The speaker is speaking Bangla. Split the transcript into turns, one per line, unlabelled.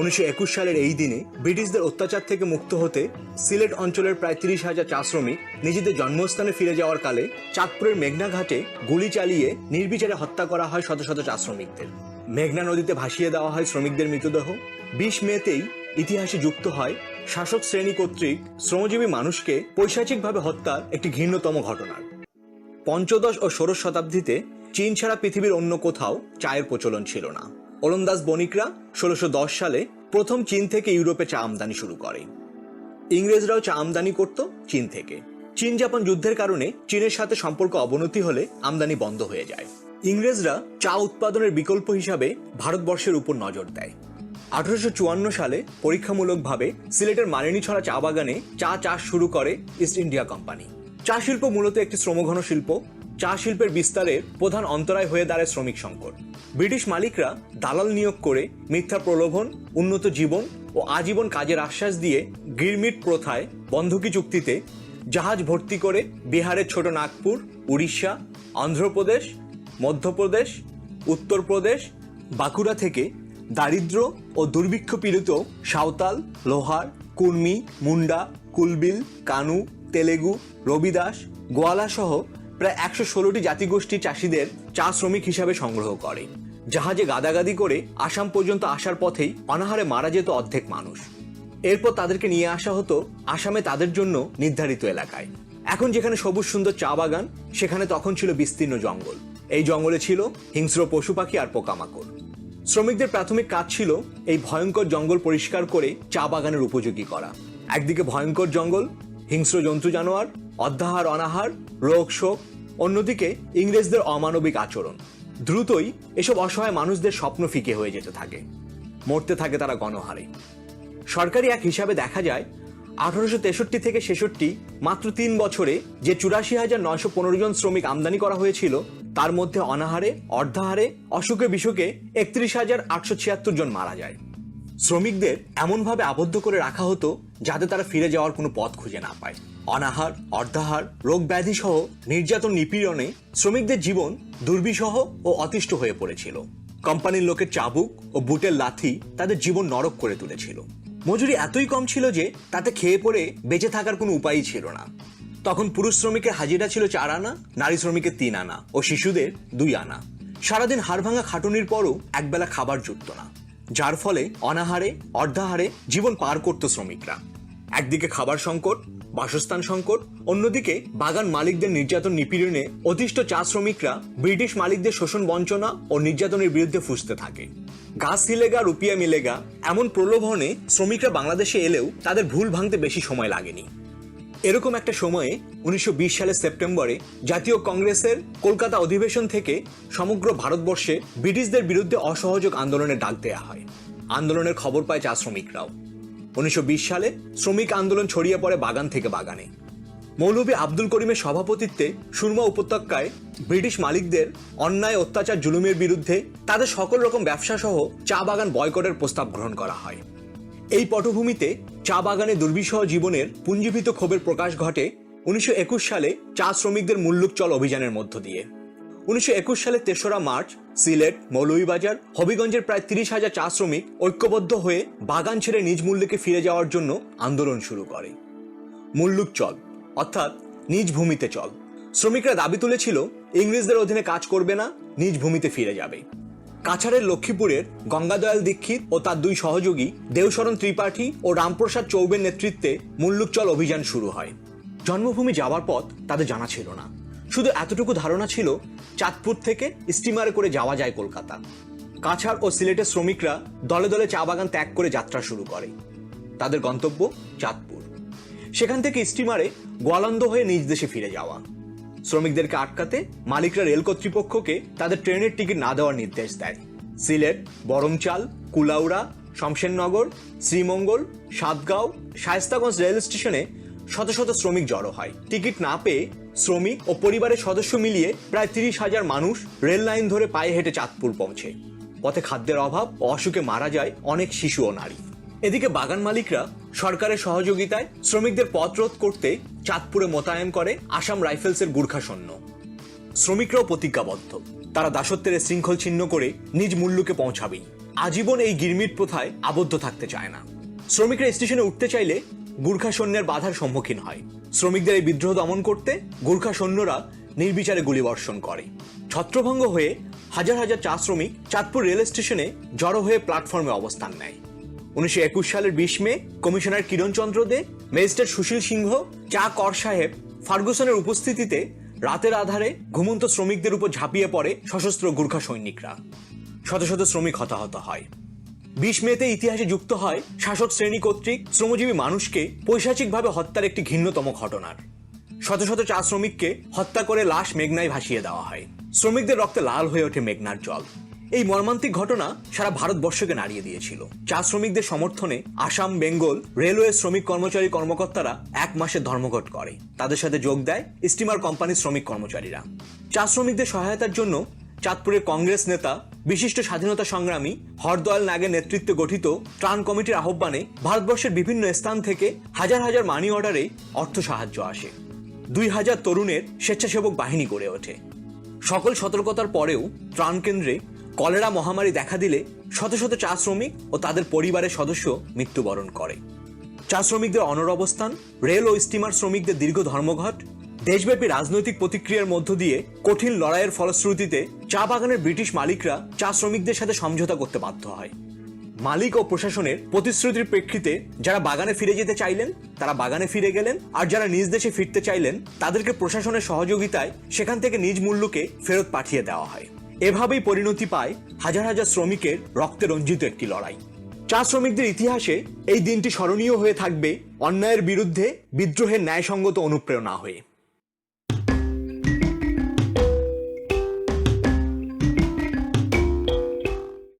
উনিশশো একুশ সালের এই দিনে ব্রিটিশদের অত্যাচার থেকে মুক্ত হতে সিলেট অঞ্চলের প্রায় তিরিশ হাজার চা শ্রমিক নিজেদের জন্মস্থানে ফিরে যাওয়ার কালে চাঁদপুরের মেঘনা ঘাটে গুলি চালিয়ে নির্বিচারে হত্যা করা হয় শত শত চা শ্রমিকদের। মেঘনা নদীতে ভাসিয়ে দেওয়া হয় শ্রমিকদের মৃতদেহ। বিশ মেতেই ইতিহাসে যুক্ত হয় শাসক শ্রেণি কর্তৃক শ্রমজীবী মানুষকে পৈশাচিকভাবে হত্যার একটি ঘৃণ্যতম ঘটনার পঞ্চদশ ও ষোড়শ শতাব্দীতে চীন ছাড়া পৃথিবীর অন্য কোথাও চায়ের প্রচলন ছিল না। ওলন্দাজ বণিকরা ষোলোশো সালে প্রথম চীন থেকে ইউরোপে চা আমদানি শুরু করে। ইংরেজরাও চা আমদানি করত চীন থেকে। চীন জাপান যুদ্ধের কারণে চীনের সাথে সম্পর্ক অবনতি হলে আমদানি বন্ধ হয়ে যায়। ইংরেজরা চা উৎপাদনের বিকল্প হিসাবে ভারতবর্ষের উপর নজর দেয়। আঠারোশো চুয়ান্ন সালে পরীক্ষামূলকভাবে সিলেটের মালিনী ছড়া চা বাগানে চা চাষ শুরু করে ইস্ট ইন্ডিয়া কোম্পানি। চা শিল্প মূলত একটি শ্রমঘন শিল্প। চা শিল্পের বিস্তারের প্রধান অন্তরায় হয়ে দাঁড়ায় শ্রমিক সংকট। ব্রিটিশ মালিকরা দালাল নিয়োগ করে মিথ্যা প্রলোভন, উন্নত জীবন ও আজীবন কাজের আশ্বাস দিয়ে গিরমিট প্রথায় বন্ধকি চুক্তিতে জাহাজ ভর্তি করে বিহারের ছোট নাগপুর, উড়িষ্যা, অন্ধ্রপ্রদেশ, মধ্যপ্রদেশ, উত্তরপ্রদেশ, বাঁকুড়া থেকে দারিদ্র ও দুর্ভিক্ষ পীড়িত সাঁওতাল, লোহার, কুর্মি, মুন্ডা, কুলবিল, কানু, তেলেগু, রবিদাস গোয়ালা সহ প্রায় একশো ষোলোটি জাতিগোষ্ঠীর চাষিদের চা শ্রমিক হিসাবে সংগ্রহ করে। জাহাজে গাদাগাদি করে আসাম পর্যন্ত আসার পথেই অনাহারে মারা যেত অর্ধেক মানুষ। এরপর তাদেরকে নিয়ে আসা হতো আসামে তাদের জন্য নির্ধারিত এলাকায়। এখন যেখানে সবুজ সুন্দর চা বাগান, সেখানে তখন ছিল বিস্তীর্ণ জঙ্গল। এই জঙ্গলে ছিল হিংস্র পশু পাখি আর পোকামাকড়। শ্রমিকদের প্রাথমিক কাজ ছিল এই ভয়ঙ্কর জঙ্গল পরিষ্কার করে চা বাগানের উপযোগী করা। একদিকে ভয়ঙ্কর জঙ্গল, হিংস্র জন্তু জানোয়ার অধ্যাহার অনাহার, রোগ শোক অন্যদিকে ইংরেজদের অমানবিক আচরণ। দ্রুতই এসব অসহায় মানুষদের স্বপ্ন ফিকে হয়ে যেতে থাকে। মরতে থাকে তারা গণহারে। সরকারি এক হিসাবে দেখা যায়, আঠারোশো তেষট্টি থেকে ছেষট্টি, মাত্র তিন বছরে যে চুরাশি হাজার নয়শো পনেরো জন শ্রমিক আমদানি করা হয়েছিল, তার মধ্যে অনাহারে, অর্ধাহারে, অসুখে বিসুখে একত্রিশ হাজার আটশো ছিয়াত্তর জন মারা যায়। শ্রমিকদের এমনভাবে আবদ্ধ করে রাখা হতো যাতে তারা ফিরে যাওয়ার কোনো পথ খুঁজে না পায়। অনাহার, অর্ধাহার রোগ ব্যাধি সহ নির্যাতন নিপীড়নে শ্রমিকদের জীবন দুর্বিষহ ও অতিষ্ঠ হয়ে পড়েছিল। কোম্পানির লোকের চাবুক ও বুটের লাথি তাদের জীবন নরক করে তুলেছিল। মজুরি এতই কম ছিল যে তাতে খেয়ে পড়ে বেঁচে থাকার কোনো উপায়ই ছিল না। তখন পুরুষ শ্রমিকের হাজিরা ছিল চার আনা, নারী শ্রমিকের তিন আনা ও শিশুদের দুই আনা। সারাদিন হাড় ভাঙা খাটুনির পরও একবেলা খাবার জুটত না। যার ফলে অনাহারে, অর্ধাহারে জীবন পার করত শ্রমিকরা। একদিকে খাবার সংকট বাসস্থান সংকট, অন্যদিকে বাগান মালিকদের নির্যাতন নিপীড়নে অতিষ্ঠ চা শ্রমিকরা ব্রিটিশ মালিকদের শোষণ বঞ্চনা ও নির্যাতনের বিরুদ্ধে ফুসতে থাকে। গাছ হিলেগা রুপিয়া মিলেগা এমন প্রলোভনে শ্রমিকরা বাংলাদেশে এলেও তাদের ভুল ভাঙতে বেশি সময় লাগেনি। এরকম একটা সময়ে উনিশশো বিশ সালের সেপ্টেম্বরে জাতীয় কংগ্রেসের কলকাতা অধিবেশন থেকে সমগ্র ভারতবর্ষে ব্রিটিশদের বিরুদ্ধে অসহযোগ আন্দোলনের ডাক দেয়া হয়। আন্দোলনের খবর পায় চা শ্রমিকরাও। উনিশশো বিশ সালে শ্রমিক আন্দোলন ছড়িয়ে পড়ে বাগান থেকে বাগানে। মৌলভী আব্দুল করিমের সভাপতিত্বে সুরমা উপত্যকায় ব্রিটিশ মালিকদের অন্যায়, অত্যাচার, জুলুমের বিরুদ্ধে তাদের সকল রকম ব্যবসা সহ চা বাগান বয়কটের প্রস্তাব গ্রহণ করা হয়। এই পটভূমিতে চা বাগানে দুর্বিষহ জীবনের পুঞ্জীভূত ক্ষোভের প্রকাশ ঘটে উনিশশো একুশ সালে চা শ্রমিকদের মুল্লুক চল অভিযানের মধ্য দিয়ে। উনিশশো সালের তেসরা মার্চ সিলেট, মৌলভীবাজার, হবিগঞ্জের প্রায় তিরিশ হাজার চা শ্রমিক ঐক্যবদ্ধ হয়ে বাগান ছেড়ে নিজ মূল্যকে ফিরে যাওয়ার জন্য আন্দোলন শুরু করে। মুল্লুক চল, অর্থাৎ নিজ ভূমিতে চল। শ্রমিকরা দাবি তুলেছিল, ইংরেজদের অধীনে কাজ করবে না, নিজ ভূমিতে ফিরে যাবে। কাছাড়ের লক্ষ্মীপুরের গঙ্গাদয়াল দীক্ষিত ও তার দুই সহযোগী দেওশরণ ত্রিপাঠী ও রামপ্রসাদ চৌবের নেতৃত্বে মুল্লুকচল অভিযান শুরু হয়। জন্মভূমি যাওয়ার পথ তাদের জানা ছিল না। শুধু এতটুকু ধারণা ছিল চাঁদপুর থেকে স্টিমারে করে যাওয়া যায় কলকাতা। কাছাড় ও সিলেটের শ্রমিকরা দলে দলে চা বাগান ত্যাগ করে যাত্রা শুরু করে। তাদের গন্তব্য চাঁদপুর। সেখান থেকে স্টিমারে গোয়ালন্দ হয়ে নিজ দেশে ফিরে যাওয়া। শ্রমিকদেরকে আটকাতে মালিকরা রেল কর্তৃপক্ষকে তাদের ট্রেনের টিকিট না দেওয়ার নির্দেশ দেয়। সিলেট, বরমচাল, কুলাউড়া, শমশেরনগর, শ্রীমঙ্গল, সাতগাঁও, শায়স্তাগঞ্জ রেল স্টেশনে শত শত শ্রমিক জড়ো হয়। টিকিট না পেয়ে শ্রমিক ও পরিবারের সদস্য মিলিয়ে প্রায় তিরিশ হাজার মানুষ রেল লাইন ধরে পায়ে হেঁটে চাঁদপুর পৌঁছে। পথে খাদ্যের অভাব ও অসুখে মারা যায় অনেক শিশু ও নারী। এদিকে বাগান মালিকরা সরকারের সহযোগিতায় শ্রমিকদের পথ রোধ করতে চাঁদপুরে মোতায়েন করে আসাম রাইফেলসের গুর্খা সৈন্য শ্রমিকরাও প্রতিজ্ঞাবদ্ধ। তারা দাসত্বের শৃঙ্খল ছিন্ন করে নিজ মূল্যকে পৌঁছাবেই। আজীবন এই গিরমিট প্রথায় আবদ্ধ থাকতে চায় না। শ্রমিকরা স্টেশনে উঠতে চাইলে গুর্খা সৈন্যের বাধার সম্মুখীন হয়। শ্রমিকদের এই বিদ্রোহ দমন করতে গুর্খা সৈন্যরা নির্বিচারে গুলিবর্ষণ করে। ছত্রভঙ্গ হয়ে হাজার হাজার চা শ্রমিক চাঁদপুর রেল স্টেশনে জড়ো হয়ে প্ল্যাটফর্মে অবস্থান নেয়। উনিশশো একুশ সালের বিশ May commissioner Kiranchandra De, magistrate Sushil Singh, চা কর সাহেব ফার্গুসনের উপস্থিতিতে রাতের আধারে ঘুমন্ত শ্রমিকদের উপর ঝাঁপিয়ে পড়ে সশস্ত্র গুর্খা সৈনিকরা শত শত শ্রমিক হতাহত হয়। বিশ মেতে ইতিহাসে যুক্ত হয় শাসক শ্রেণি কর্তৃক শ্রমজীবী মানুষকে পৈশাচিকভাবে হত্যার একটি ঘৃণ্যতম ঘটনার। শত শত চা শ্রমিককে হত্যা করে লাশ মেঘনায় ভাসিয়ে দেওয়া হয়। শ্রমিকদের রক্তে লাল হয়ে ওঠে মেঘনার জল। এই মর্মান্তিক ঘটনা সারা ভারতবর্ষকে নাড়িয়ে দিয়েছিল। চা শ্রমিকদের সমর্থনে আসাম, বেঙ্গল রেলওয়ে শ্রমিক কর্মচারী কর্মকর্তারা এক মাসের ধর্মঘট করে। তাদের সাথে যোগ দেয় স্টিমার কোম্পানির শ্রমিক কর্মচারীরা। চা শ্রমিকদের সহায়তার জন্য চাঁদপুরের কংগ্রেস নেতা বিশিষ্ট স্বাধীনতা সংগ্রামী হরদয়াল নাগের নেতৃত্বে গঠিত ত্রাণ কমিটির আহ্বানে ভারতবর্ষের বিভিন্ন স্থান থেকে হাজার হাজার মানি অর্ডারে অর্থ সাহায্য আসে। দুই হাজার তরুণের স্বেচ্ছাসেবক বাহিনী গড়ে ওঠে। সকল সতর্কতার পরেও ত্রাণ কেন্দ্রে কলেরা মহামারী দেখা দিলে শত শত চা শ্রমিক ও তাদের পরিবারের সদস্য মৃত্যুবরণ করে। চা শ্রমিকদের অনর অবস্থান, রেল ও স্টিমার শ্রমিকদের দীর্ঘ ধর্মঘট দেশব্যাপী রাজনৈতিক প্রতিক্রিয়ার মধ্য দিয়ে কঠিন লড়াইয়ের ফলশ্রুতিতে চা বাগানের ব্রিটিশ মালিকরা চা শ্রমিকদের সাথে সমঝোতা করতে বাধ্য হয়। মালিক ও প্রশাসনের প্রতিশ্রুতির প্রেক্ষিতে যারা বাগানে ফিরে যেতে চাইলেন, তারা বাগানে ফিরে গেলেন, আর যারা নিজ দেশে ফিরতে চাইলেন, তাদেরকে প্রশাসনের সহযোগিতায় সেখান থেকে নিজ মূল্যকে ফেরত পাঠিয়ে দেওয়া হয়। এভাবেই পরিণতি পায় হাজার হাজার শ্রমিকের রক্তে রঞ্জিত একটি লড়াই। চা শ্রমিকদের ইতিহাসে এই দিনটি স্মরণীয় হয়ে থাকবে অন্যায়ের বিরুদ্ধে বিদ্রোহের ন্যায়সঙ্গত অনুপ্রেরণা হয়ে।